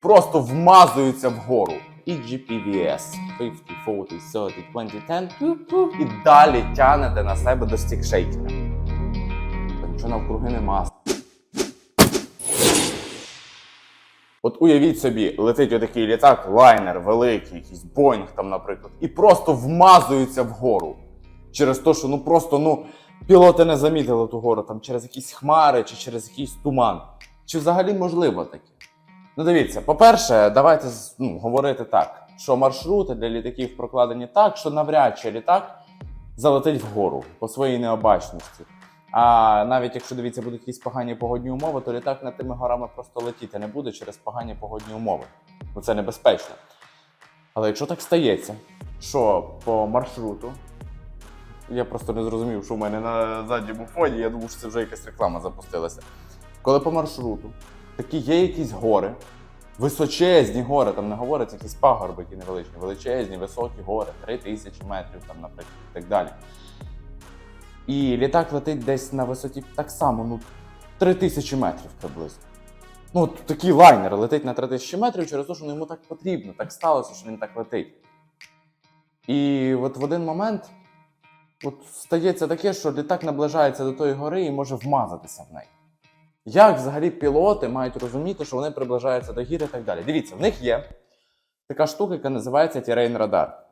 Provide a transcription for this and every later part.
просто вмазуються вгору. І GPVS 50, 40, 30, 20, 10 і далі тянете на себе до стікшейкера. Нічого навкруги нема. От уявіть собі, летить отакий літак, лайнер великий, якийсь Боїнг там, наприклад, і просто вмазується вгору. Через те, що ну просто ну пілоти не замітили ту гору там через якісь хмари чи через якийсь туман. Чи взагалі можливо таке? Ну дивіться, по-перше, давайте ну, говорити так, що маршрути для літаків прокладені так, що навряд чи літак залетить вгору по своїй необачності. А навіть якщо дивіться, будуть якісь погані погодні умови, то літак над тими горами просто летіти не буде через погані погодні умови. Бо це небезпечно. Але якщо так стається, що по маршруту, я просто не зрозумів, що в мене на задньому фоні, я думав, що це вже якась реклама запустилася. Коли по маршруту такі є якісь гори, височезні гори, там не говориться якісь пагорби, які невеличкі, величезні, високі гори, 3000 метрів, там, наприклад, і так далі. І літак летить десь на висоті так само, ну, 3000 метрів приблизно. Ну, такий лайнер летить на 3000 метрів через те, що ну, йому так потрібно, так сталося, що він так летить. І от в один момент от стається таке, що літак наближається до тої гори і може вмазатися в неї. Як взагалі пілоти мають розуміти, що вони приближаються до гір і так далі? Дивіться, в них є така штука, яка називається Тірейн Радар.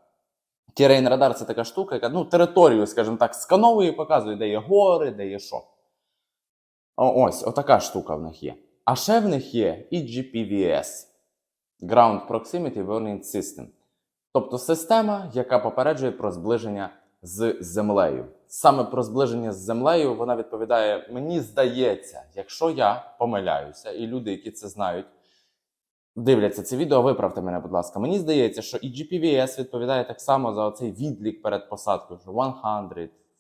Тірейн Радар це така штука, яка ну, територію, скажімо так, скановує і показує, де є гори, де є що. Ось, отака штука в них є. А ще в них є і GPVS Ground Proximity Warning System. Тобто система, яка попереджує про зближення з землею. Саме про зближення з землею вона відповідає: мені здається, якщо я помиляюся, і люди, які це знають, дивляться це відео, виправте мене, будь ласка. Мені здається, що і GPVS відповідає так само за оцей відлік перед посадкою, що 100,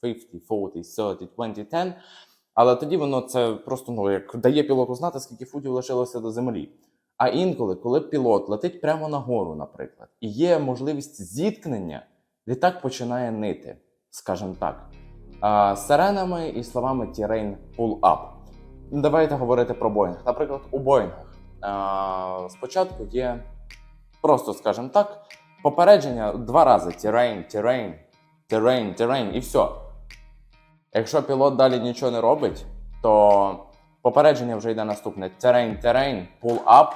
50, 40, 30, 20, 10. Але тоді воно це просто ну, як дає пілоту знати, скільки футів лишилося до землі. А інколи, коли пілот летить прямо на гору, наприклад, і є можливість зіткнення, літак починає нити, скажімо так, сиренами і словами Terrain Pull Up. Ну, Давайте говорити про Боїнг. Наприклад, у Боїнгах спочатку є просто, скажімо так, попередження два рази: Terrain, Terrain, Terrain, Terrain, і все. Якщо пілот далі нічого не робить, то попередження вже йде наступне: Terrain, Terrain, Pull Up.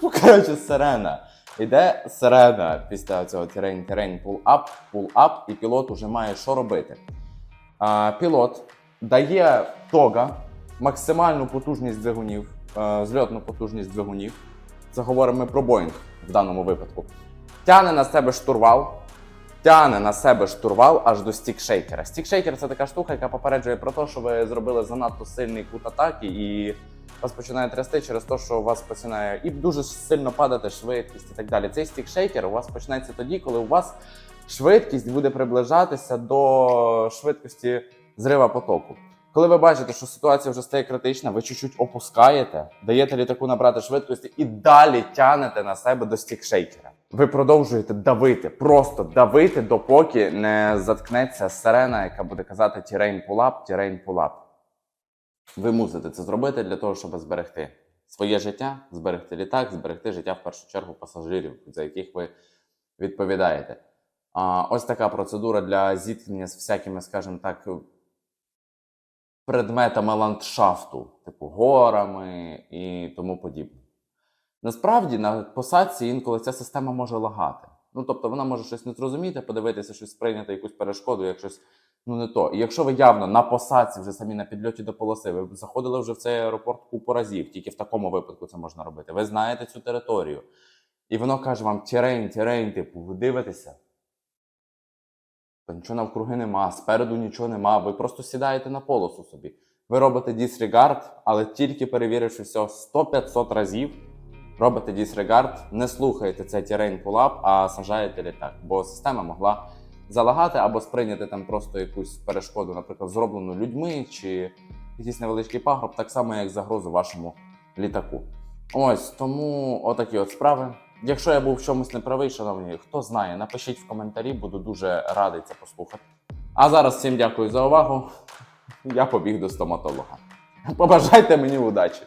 Коротше, сирена. Іде сирена після цього pull up, pull up, і пілот уже має що робити. А, пілот дає тога максимальну потужність двигунів, е, зльотну потужність двигунів. Це говоримо про Боїнг в даному випадку. Тяне на себе штурвал, тяне на себе штурвал аж до стікшейкера. Стікшейкер це така штука, яка попереджує про те, що ви зробили занадто сильний кут атаки і вас починає трясти через те, що у вас починає і дуже сильно падати швидкість і так далі. Цей стікшейкер у вас почнеться тоді, коли у вас швидкість буде приближатися до швидкості зрива потоку. Коли ви бачите, що ситуація вже стає критична, ви чуть-чуть опускаєте, даєте літаку набрати швидкості і далі тянете на себе до стікшейкера. Ви продовжуєте давити, просто давити, допоки не заткнеться сирена, яка буде казати тірейн пулап, тірейн пулап. Ви мусите це зробити для того, щоб зберегти своє життя, зберегти літак, зберегти життя в першу чергу пасажирів, за яких ви відповідаєте. А, ось така процедура для зіткнення з всякими, скажімо так, предметами ландшафту, типу горами і тому подібне. Насправді на посадці інколи ця система може лагати. Ну тобто вона може щось не зрозуміти, подивитися, щось сприйняти, якусь перешкоду, як щось ну не то. І якщо ви явно на посадці вже самі на підльоті до полоси, ви заходили вже в цей аеропорт купу разів, тільки в такому випадку це можна робити. Ви знаєте цю територію. І воно каже вам тірейн, тірейн, типу, ви дивитеся. Та нічого навкруги нема, спереду нічого нема. Ви просто сідаєте на полосу собі. Ви робите disregard, але тільки перевіривши все 100-500 разів, робите disregard, не слухаєте цей terrain pull-up, а сажаєте літак. Бо система могла залагати або сприйняти там просто якусь перешкоду, наприклад, зроблену людьми чи якийсь невеличкий пагроб, так само, як загрозу вашому літаку. Ось тому отакі от справи. Якщо я був в чомусь неправий, шановні, хто знає, напишіть в коментарі, буду дуже радий це послухати. А зараз всім дякую за увагу. Я побіг до стоматолога. Побажайте мені удачі!